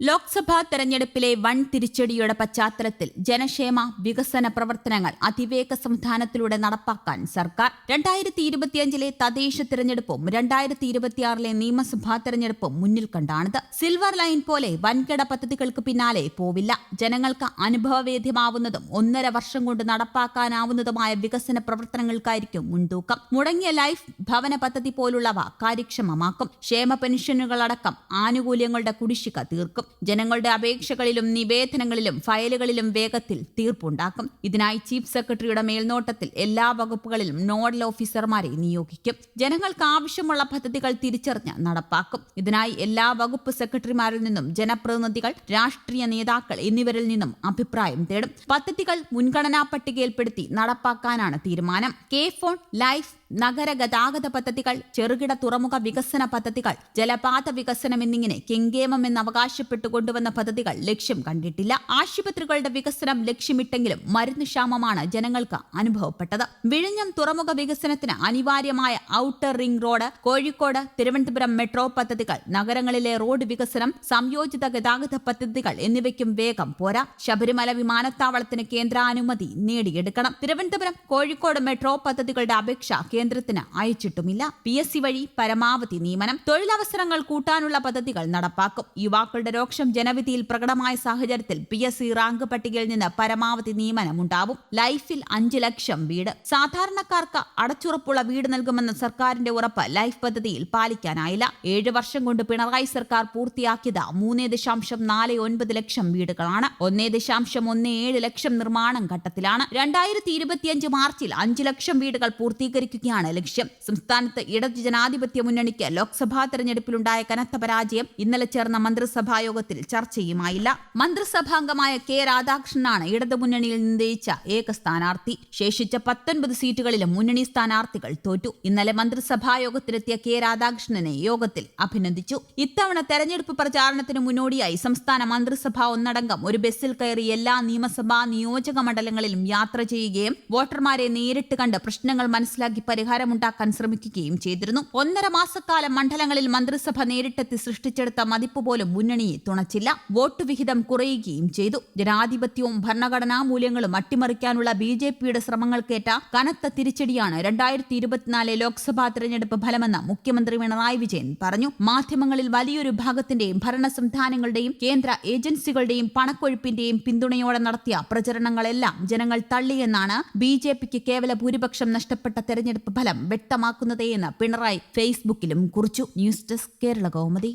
ലോക്സഭാ തെരഞ്ഞെടുപ്പിലെ വൻ തിരിച്ചടിയുടെ പശ്ചാത്തലത്തിൽ ജനക്ഷേമ വികസന പ്രവർത്തനങ്ങൾ അതിവേഗ സംവിധാനത്തിലൂടെ നടപ്പാക്കാൻ സർക്കാർ രണ്ടായിരത്തി ഇരുപത്തിയഞ്ചിലെ തദ്ദേശ തിരഞ്ഞെടുപ്പും രണ്ടായിരത്തി ഇരുപത്തിയാറിലെ നിയമസഭാ തെരഞ്ഞെടുപ്പും മുന്നിൽ കണ്ടാണിത്. സിൽവർ ലൈൻ പോലെ വൻകിട പദ്ധതികൾക്ക് പിന്നാലെ പോവില്ല. ജനങ്ങൾക്ക് അനുഭവവേദ്യമാവുന്നതും ഒന്നര വർഷം കൊണ്ട് നടപ്പാക്കാനാവുന്നതുമായ വികസന പ്രവർത്തനങ്ങൾക്കായിരിക്കും മുൻതൂക്കം. മുടങ്ങിയ ലൈഫ് ഭവന പദ്ധതി പോലുള്ളവ കാര്യക്ഷമമാക്കും. ക്ഷേമ പെൻഷനുകളടക്കം ആനുകൂല്യങ്ങളുടെ കുടിശ്ശിക തീർക്കും. ജനങ്ങളുടെ അപേക്ഷകളിലും നിവേദനങ്ങളിലും ഫയലുകളിലും വേഗത്തിൽ തീർപ്പുണ്ടാക്കും. ഇതിനായി ചീഫ് സെക്രട്ടറിയുടെ മേൽനോട്ടത്തിൽ എല്ലാ വകുപ്പുകളിലും നോഡൽ ഓഫീസർമാരെ നിയോഗിക്കും. ജനങ്ങൾക്ക് ആവശ്യമുള്ള പദ്ധതികൾ തിരിച്ചറിഞ്ഞ് നടപ്പാക്കും. ഇതിനായി എല്ലാ വകുപ്പ് സെക്രട്ടറിമാരിൽ നിന്നും ജനപ്രതിനിധികൾ രാഷ്ട്രീയ നേതാക്കൾ എന്നിവരിൽ നിന്നും അഭിപ്രായം തേടും. പദ്ധതികൾ മുൻഗണനാ പട്ടികയിൽപ്പെടുത്തി നടപ്പാക്കാനാണ് തീരുമാനം. കെ ഫോൺ ലൈഫ് നഗര ഗതാഗത പദ്ധതികൾ ചെറുകിട തുറമുഖ വികസന പദ്ധതികൾ ജലപാത വികസനം എന്നിങ്ങനെ കെങ്കേമം എന്ന് അവകാശപ്പെട്ടു കൊണ്ടുവന്ന പദ്ധതികൾ ലക്ഷ്യം കണ്ടിട്ടില്ല. ആശുപത്രികളുടെ വികസനം ലക്ഷ്യമിട്ടെങ്കിലും മരുന്ന് ക്ഷാമമാണ് ജനങ്ങൾക്ക് അനുഭവപ്പെട്ടത്. വിഴിഞ്ഞം തുറമുഖ വികസനത്തിന് അനിവാര്യമായ outer ring road Kozhikode Thiruvananthapuram metro പദ്ധതികൾ നഗരങ്ങളിലെ റോഡ് വികസനം സംയോജിത ഗതാഗത പദ്ധതികൾ എന്നിവയ്ക്കും വേഗം പോരാ. ശബരിമല വിമാനത്താവളത്തിന് കേന്ദ്രാനുമതി നേടിയെടുക്കണം. തിരുവനന്തപുരം കോഴിക്കോട് മെട്രോ പദ്ധതികളുടെ അപേക്ഷ കേന്ദ്രത്തിന് അയച്ചിട്ടുമില്ല. പി എസ് സി വഴി പരമാവധി നിയമനം തൊഴിലവസരങ്ങൾ കൂട്ടാനുള്ള പദ്ധതികൾ നടപ്പാക്കും. യുവാക്കളുടെ രോക്ഷം ജനവിധിയിൽ പ്രകടമായ സാഹചര്യത്തിൽ പി എസ് സി റാങ്ക് പട്ടികയിൽ നിന്ന് പരമാവധി നിയമനം ഉണ്ടാവും. ലൈഫിൽ അഞ്ച് ലക്ഷം വീട്. സാധാരണക്കാർക്ക് അടച്ചുറപ്പുള്ള വീട് നൽകുമെന്ന സർക്കാരിന്റെ ഉറപ്പ് ലൈഫ് പദ്ധതിയിൽ പാലിക്കാനായില്ല. ഏഴ് വർഷം കൊണ്ട് പിണറായി സർക്കാർ പൂർത്തിയാക്കിയത് മൂന്നേ ദശാംശം നാല് ഒൻപത് ലക്ഷം വീടുകളാണ്. ഒന്നേ ദശാംശം ഒന്ന് ഏഴ് ലക്ഷം നിർമ്മാണം ഘട്ടത്തിലാണ്. രണ്ടായിരത്തി ഇരുപത്തിയഞ്ച് മാർച്ചിൽ അഞ്ച് ലക്ഷം വീടുകൾ പൂർത്തീകരിക്കുകയാണ് ലക്ഷ്യം. സംസ്ഥാനത്ത് ഇടതു ജനാധിപത്യ മുന്നണിക്ക് ലോക്സഭാ തെരഞ്ഞെടുപ്പിലുണ്ടായ കനത്ത പരാജയം ഇന്നലെ ചേർന്ന മന്ത്രിസഭാ യോഗത്തിൽ ചർച്ചയുമായില്ല. മന്ത്രിസഭാംഗമായ കെ രാധാകൃഷ്ണനാണ് ഇടതുമുന്നണിയിൽ നിന്നയിച്ച ഏക സ്ഥാനാർത്ഥി. ശേഷിച്ച പത്തൊൻപത് സീറ്റുകളിലും മുന്നണി സ്ഥാനാർത്ഥികൾ തോറ്റു. ഇന്നലെ മന്ത്രിസഭാ യോഗത്തിലെത്തിയ കെ രാധാകൃഷ്ണനെ യോഗത്തിൽ അഭിനന്ദിച്ചു. ഇത്തവണ തെരഞ്ഞെടുപ്പ് പ്രചാരണത്തിന് മുന്നോടിയായി സംസ്ഥാന മന്ത്രിസഭ ഒന്നടങ്കം ഒരു ബസ്സിൽ കയറി എല്ലാ നിയമസഭാ നിയോജക മണ്ഡലങ്ങളിലും യാത്ര ചെയ്യുകയും വോട്ടർമാരെ നേരിട്ട് കണ്ട് പ്രശ്നങ്ങൾ മനസ്സിലാക്കി പരിഹാരമുണ്ടാക്കാൻ ശ്രമിക്കുകയും ചെയ്തിരുന്നു. ഒന്നര മാസക്കാലം മണ്ഡലങ്ങളിൽ മന്ത്രിസഭ നേരിട്ടെത്തി സൃഷ്ടിച്ചെടുത്ത മതിപ്പ് പോലും മുന്നണിയെ തുണച്ചില്ല. വോട്ട് വിഹിതം കുറയുകയും ചെയ്തു. ജനാധിപത്യവും ഭരണഘടനാ മൂല്യങ്ങളും അട്ടിമറിക്കാനുള്ള ബി ജെ പിയുടെ ശ്രമങ്ങൾക്കേറ്റ കനത്ത തിരിച്ചടിയാണ് രണ്ടായിരത്തി ഇരുപത്തിനാല് ലോക്സഭാ തെരഞ്ഞെടുപ്പ് ഫലമെന്ന് മുഖ്യമന്ത്രി പിണറായി വിജയൻ പറഞ്ഞു. മാധ്യമങ്ങളിൽ വലിയൊരു ഭാഗത്തിന്റെയും ഭരണ സംവിധാനങ്ങളുടെയും കേന്ദ്ര ഏജൻസികളുടെയും പണക്കൊഴുപ്പിന്റെയും പിന്തുണയോടെ നടത്തിയ പ്രചരണങ്ങളെല്ലാം ജനങ്ങൾ തള്ളിയെന്നാണ് ബി ജെ പിക്ക് കേവല ഭൂരിപക്ഷം നഷ്ടപ്പെട്ട തെരഞ്ഞെടുപ്പ് ഫലം വ്യക്തമാക്കുന്നതേയെന്ന് പിണറായി ഫേസ്ബുക്കിലും കുറിച്ചു. News desk Kerala Kaumudi.